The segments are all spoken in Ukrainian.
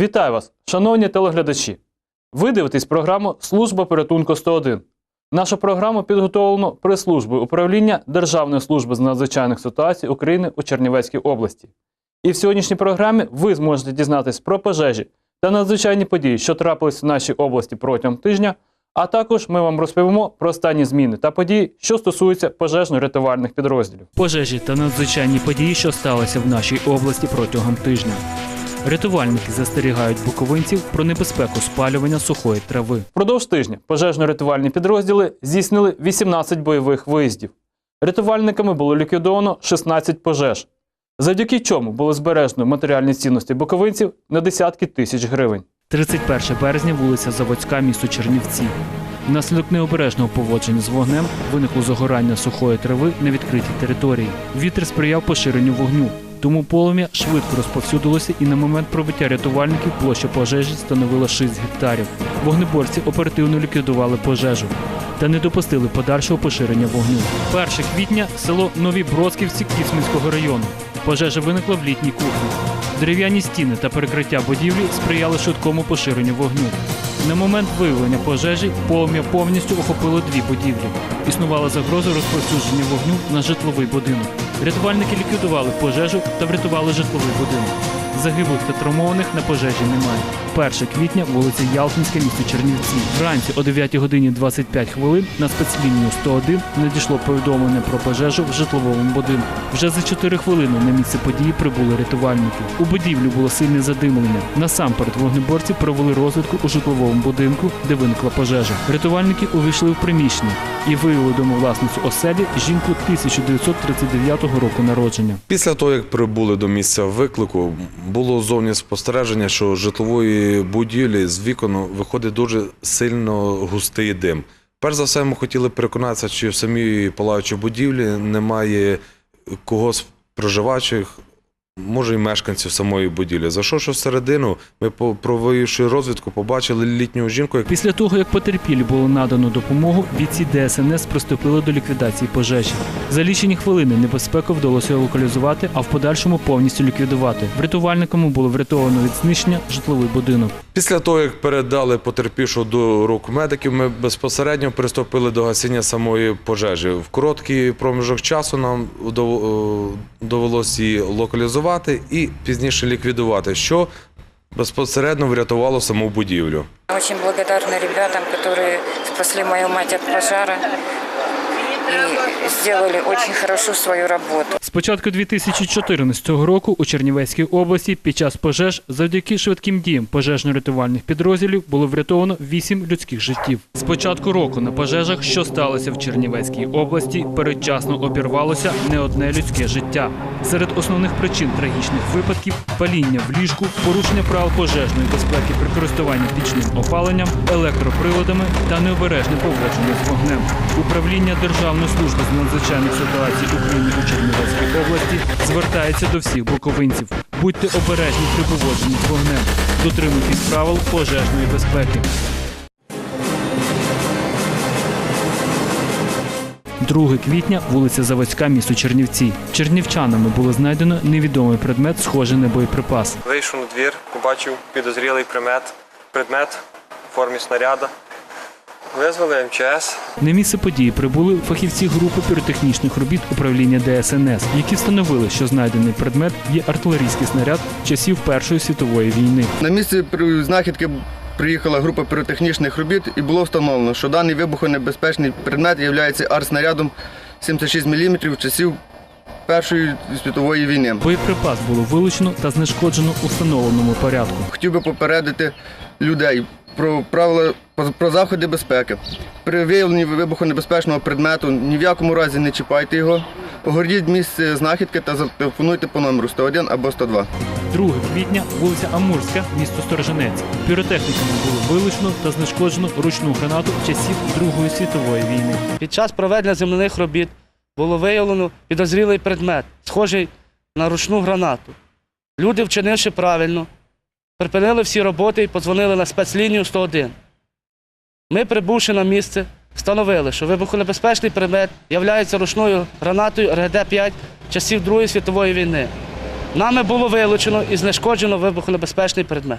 Вітаю вас, шановні телеглядачі. Ви дивитесь програму Служба порятунку 101. Нашу програму підготовлено прес-службою управління Державної служби з надзвичайних ситуацій України у Чернівецькій області. І в сьогоднішній програмі ви зможете дізнатись про пожежі та надзвичайні події, що трапились в нашій області протягом тижня. А також ми вам розповімо про останні зміни та події, що стосуються пожежно-рятувальних підрозділів. Пожежі та надзвичайні події, що сталися в нашій області протягом тижня. Рятувальники застерігають буковинців про небезпеку спалювання сухої трави. Впродовж тижня пожежно-рятувальні підрозділи здійснили 18 бойових виїздів. Рятувальниками було ліквідовано 16 пожеж, завдяки чому було збережено матеріальні цінності буковинців на десятки тисяч гривень. 31 березня, вулиця Заводська, місто Чернівці. Внаслідок необережного поводження з вогнем виникло загорання сухої трави на відкритій території. Вітер сприяв поширенню вогню, тому полум'я швидко розповсюдилося і на момент пробиття рятувальників площа пожежі становила 6 гектарів. Вогнеборці оперативно ліквідували пожежу та не допустили подальшого поширення вогню. 1 квітня село Нові Бродківці Кіцманського району. Пожежа виникла в літній кухні. Дерев'яні стіни та перекриття будівлі сприяли швидкому поширенню вогню. На момент виявлення пожежі полум'я повністю охопило дві будівлі. Існувала загроза розповсюдження вогню на житловий будинок. Рятувальники ліквідували пожежу та врятували житловий будинок. Загиблих та травмованих на пожежі немає. 1 квітня, вулиця Ялтинська, місто Чернівці. Вранці о 9 годині 25 хвилин на спецлінію 101 надійшло повідомлення про пожежу в житловому будинку. Вже за 4 хвилини на місце події прибули рятувальники. У будівлі було сильне задимлення. Насамперед вогнеборці провели розвідку у житловому будинку, де виникла пожежа. Рятувальники увійшли в приміщення і виявили домовласницю оселі жінку 1939 року народження. Після того, як прибули до місця виклику, було зовні спостереження, що житлової будівлі з вікон виходить дуже сильно густий дим. Перш за все, ми хотіли переконатися, чи в самій палаючій будівлі немає когось проживаючих, може, і мешканців самої будівлі. Зайшовши всередину, ми, провівши розвідку, побачили літню жінку, Після того, як потерпілі було надано допомогу, бійці ДСНС приступили до ліквідації пожежі. За лічені хвилини небезпеку вдалося локалізувати, а в подальшому повністю ліквідувати. Врятувальниками було врятовано від знищення житловий будинок. Після того, як передали потерпівшу до рук медиків, ми безпосередньо приступили до гасіння самої пожежі. В короткий проміжок часу нам е, довелося її локалізувати і пізніше ліквідувати, що безпосередньо врятувало саму будівлю. Дуже благодарна ребятам, які спасли мою мать від пожежі. и сделали очень хорошо свою работу. З початку 2014 року у Чернівецькій області під час пожеж завдяки швидким діям пожежно-рятувальних підрозділів було врятовано 8 людських життів. З початку року на пожежах, що сталося в Чернівецькій області, передчасно обірвалося не одне людське життя. Серед основних причин трагічних випадків паління в ліжку, порушення правил пожежної безпеки при користуванні пічним опаленням, електроприладами та необережне поводження з вогнем. Управління Державної служби з надзвичайних ситуацій України у Чернівецькій області звертається до всіх буковинців. Будьте обережні при поводженні з вогнем, дотримуйтесь правил пожежної безпеки. 2 квітня, вулиця Заводська, місто Чернівці. Чернівчанами було знайдено невідомий предмет, схожий на боєприпас. Вийшов на двір, побачив підозрілий примет, предмет в формі снаряда. Визвали МЧС. На місце події прибули фахівці групи піротехнічних робіт управління ДСНС, які встановили, що знайдений предмет є артилерійський снаряд часів Першої світової війни. На місце знахідки приїхала група піротехнічних робіт і було встановлено, що даний вибухонебезпечний предмет є артснарядом 76 мм часів Першої світової війни. Боєприпас було вилучено та знешкоджено у встановленому порядку. Хотів би попередити людей про правила про- заходи безпеки. При виявленні вибухонебезпечного предмету ні в якому разі не чіпайте його. Огорніть місце знахідки та зателефонуйте по номеру 101 або 102. 2 квітня, вулиця Амурська, місто Сторожинець. Піротехніками було вилучено та знешкоджено ручну гранату часів Другої світової війни. Під час проведення земляних робіт було виявлено підозрілий предмет, схожий на ручну гранату. Люди, вчинивши правильно, припинили всі роботи і подзвонили на спецлінію 101. Ми, прибувши на місце, встановили, що вибухонебезпечний предмет є ручною гранатою РГД-5 часів Другої світової війни. Нами було вилучено і знешкоджено вибухонебезпечний предмет.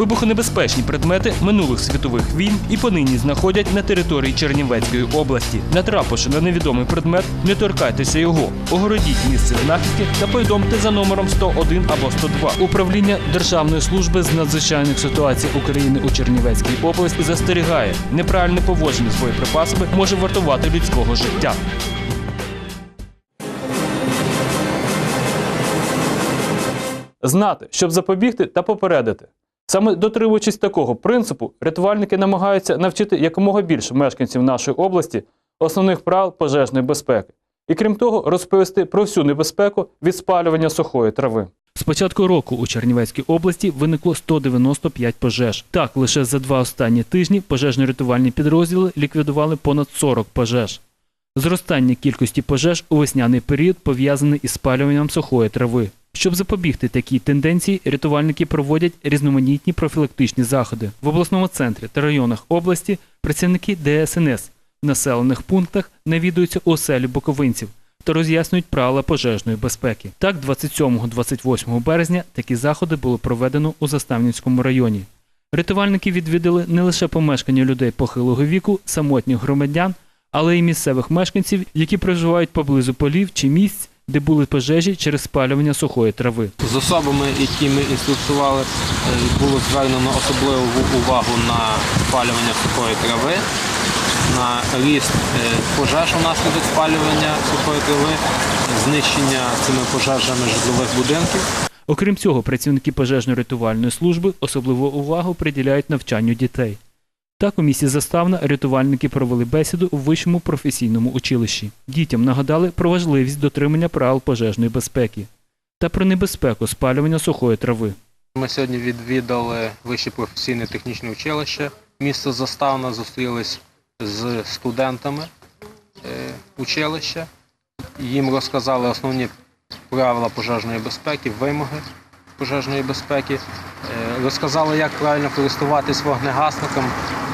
Вибухонебезпечні предмети минулих світових війн і понині знаходять на території Чернівецької області. Натрапивши на невідомий предмет, не торкайтеся його, огородіть місце знахідки та повідомте за номером 101 або 102. Управління Державної служби з надзвичайних ситуацій України у Чернівецькій області застерігає, неправильне поводження з боєприпасами може вартувати людського життя. Знати, щоб запобігти та попередити. Саме дотримуючись такого принципу, рятувальники намагаються навчити якомога більше мешканців нашої області основних правил пожежної безпеки. І крім того, розповісти про всю небезпеку від спалювання сухої трави. З початку року у Чернівецькій області виникло 195 пожеж. Так, лише за два останні тижні пожежно-рятувальні підрозділи ліквідували понад 40 пожеж. Зростання кількості пожеж у весняний період пов'язане із спалюванням сухої трави. Щоб запобігти такій тенденції, рятувальники проводять різноманітні профілактичні заходи в обласному центрі та районах області. Працівники ДСНС в населених пунктах навідуються у оселі боковинців та роз'яснюють правила пожежної безпеки. Так, 27-28 березня такі заходи було проведено у Заставнівському районі. Рятувальники відвідали не лише помешкання людей похилого віку, самотніх громадян, але й місцевих мешканців, які проживають поблизу полів чи місць, де були пожежі через спалювання сухої трави. З особами, які ми інструктували, е, було звернено особливу увагу на спалювання сухої трави, на ріст е, пожеж унаслідок спалювання сухої трави, знищення цими пожежами житлових будинків. Окрім цього, працівники пожежно-рятувальної служби особливу увагу приділяють навчанню дітей. Так, у місті Заставна рятувальники провели бесіду у вищому професійному училищі. Дітям нагадали про важливість дотримання правил пожежної безпеки та про небезпеку спалювання сухої трави. Ми сьогодні відвідали Вище професійне технічне училище. Місто Заставна зустрілись з студентами е, училища. Їм розказали основні правила пожежної безпеки, вимоги пожежної безпеки. Е, Розказали, як правильно користуватись вогнегасником,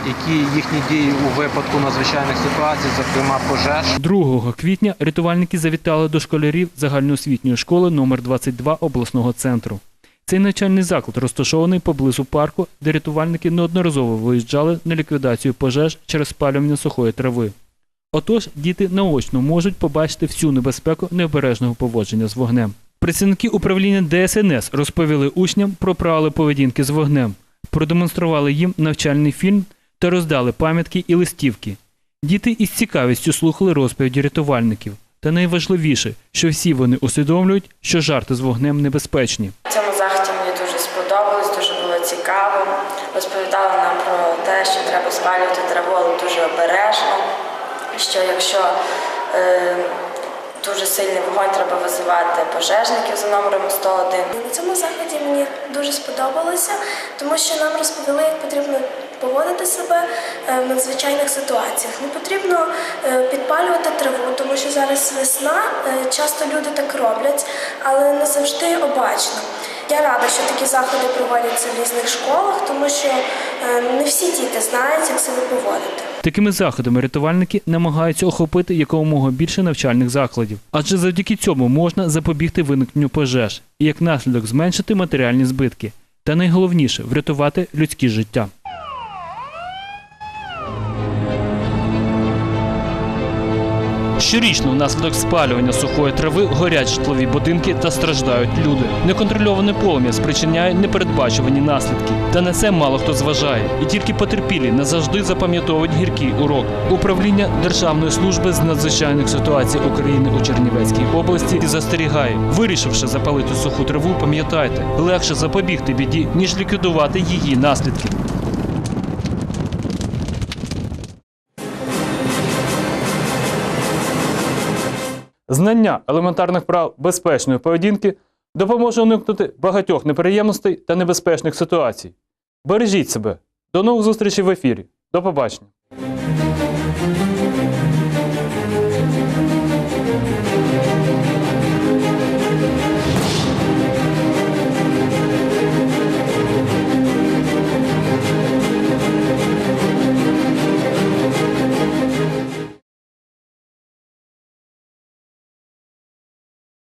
які їхні дії у випадку надзвичайних ситуацій, зокрема пожеж. 2 квітня рятувальники завітали до школярів загальноосвітньої школи номер 22 обласного центру. Цей навчальний заклад розташований поблизу парку, де рятувальники неодноразово виїжджали на ліквідацію пожеж через спалювання сухої трави. Отож, діти наочно можуть побачити всю небезпеку необережного поводження з вогнем. Працівники управління ДСНС розповіли учням про правила поведінки з вогнем, продемонстрували їм навчальний фільм та роздали пам'ятки і листівки. Діти із цікавістю слухали розповіді рятувальників. Та найважливіше, що всі вони усвідомлюють, що жарти з вогнем небезпечні. Цьому заході мені дуже сподобалось, дуже було цікаво. Розповідали нам про те, що треба спалювати траву, але дуже обережно. Що якщо е, дуже сильний вогонь, треба визивати пожежників за номером 101. На цьому заході мені дуже сподобалося, тому що нам розповіли, як потрібно поводити себе е, в надзвичайних ситуаціях. Не потрібно е, підпалювати траву, тому що зараз весна, е, часто люди так роблять, але не завжди обачно. Я рада, що такі заходи проводяться в різних школах, тому що е, не всі діти знають, як себе поводити. Такими заходами рятувальники намагаються охопити якомога більше навчальних закладів, адже завдяки цьому можна запобігти виникненню пожеж і як наслідок зменшити матеріальні збитки. Та найголовніше врятувати людські життя. Щорічно внаслідок спалювання сухої трави горять житлові будинки та страждають люди. Неконтрольоване полум'я спричиняє непередбачувані наслідки. Та на це мало хто зважає. І тільки потерпілі назавжди запам'ятовують гіркий урок. Управління Державної служби з надзвичайних ситуацій України у Чернівецькій області застерігає, вирішивши запалити суху траву, пам'ятайте, легше запобігти біді, ніж ліквідувати її наслідки. Знання елементарних прав безпечної поведінки допоможе уникнути багатьох неприємностей та небезпечних ситуацій. Бережіть себе. До нових зустрічей в ефірі. До побачення.